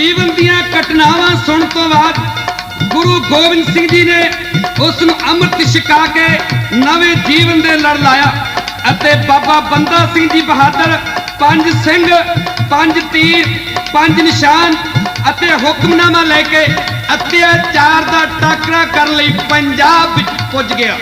ਜੀਵਨ ਦੀਆਂ ਘਟਨਾਵਾਂ ਸੁਣਨ ਤੋਂ ਬਾਅਦ ਗੁਰੂ ਗੋਬਿੰਦ ਸਿੰਘ ਜੀ ਨੇ ਉਸ ਨੂੰ ਅੰਮ੍ਰਿਤ ਛਕਾ ਕੇ ਨਵੇਂ ਜੀਵਨ ਦੇ ਲੜ ਲਾਇਆ ਅਤੇ ਬਾਬਾ ਬੰਦਾ ਸਿੰਘ ਜੀ ਬਹਾਦਰ ਪੰਜ ਸਿੰਘ, ਪੰਜ ਤੀਰ, ਪੰਜ ਨਿਸ਼ਾਨ ਅਤੇ ਹੁਕਮਨਾਮਾ ਲੈ ਕੇ ਅਤਿਆਚਾਰ ਦਾ ਟਾਕਰਾ ਕਰਨ ਲਈ ਪੰਜਾਬ ਵਿੱਚ ਪੁੱਜ ਗਿਆ।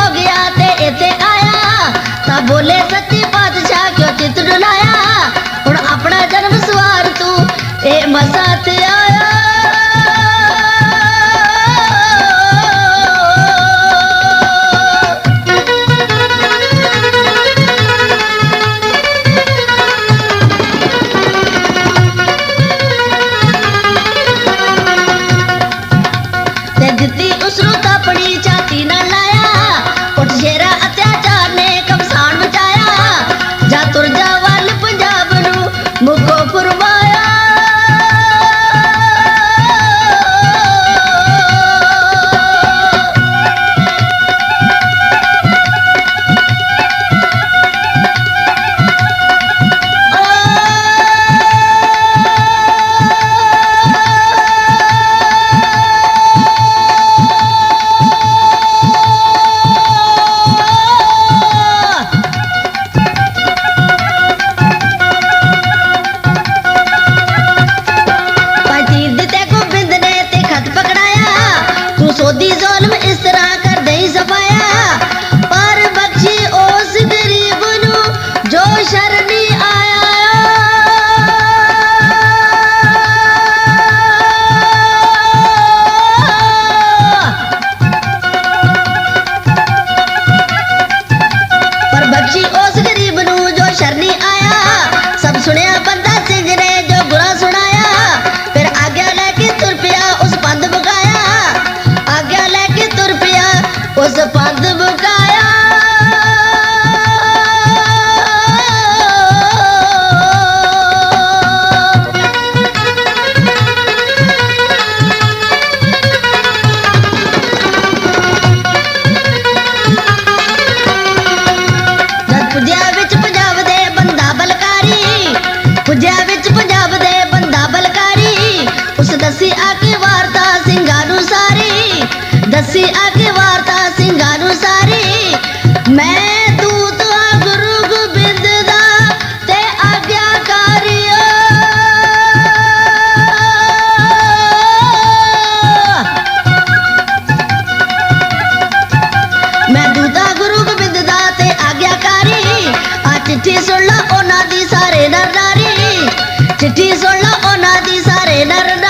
ਹੋ ਗਿਆ ਤੇ ਇੱਥੇ ਆਇਆ। ਤਾਂ ਬੋਲੇ ਸੱਚੀ ਪਾਤਸ਼ਾਹ ਕਿਉਂ ਚਿੱਤ ਡੁਲਾਇਆ ਹੁਣ ਆਪਣਾ ਜਨਮ ਸਵਾਰ ਤੂੰ, ਇਹ ਮਸਾ ਤੇ ਆਇਆ। ਬਖਸ਼ੀ ਉਸ ਗਰੀਬ ਨੂੰ ਜੋ ਸ਼ਰਨੀ ਆਇਆ ਸਭ ਸੁਣਿਆ ਬੰਦਾ ਪੁੱਜਿਆ ਵਿੱਚ ਪੰਜਾਬ ਦੇ ਬੰਦਾ ਬਲਕਾਰੀ। ਉਸ ਦੱਸੀ ਆ ਕੇ ਵਾਰਤਾ, ਸਿੰਘਾਂ ਨੂੰ ਸਾਰੀ। ਦੱਸੀ ਆ கைதர்தான்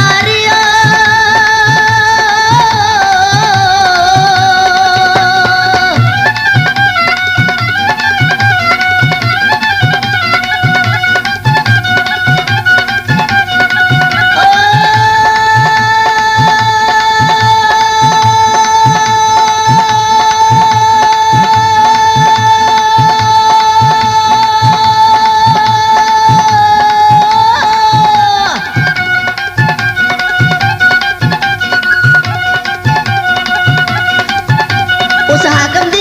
come to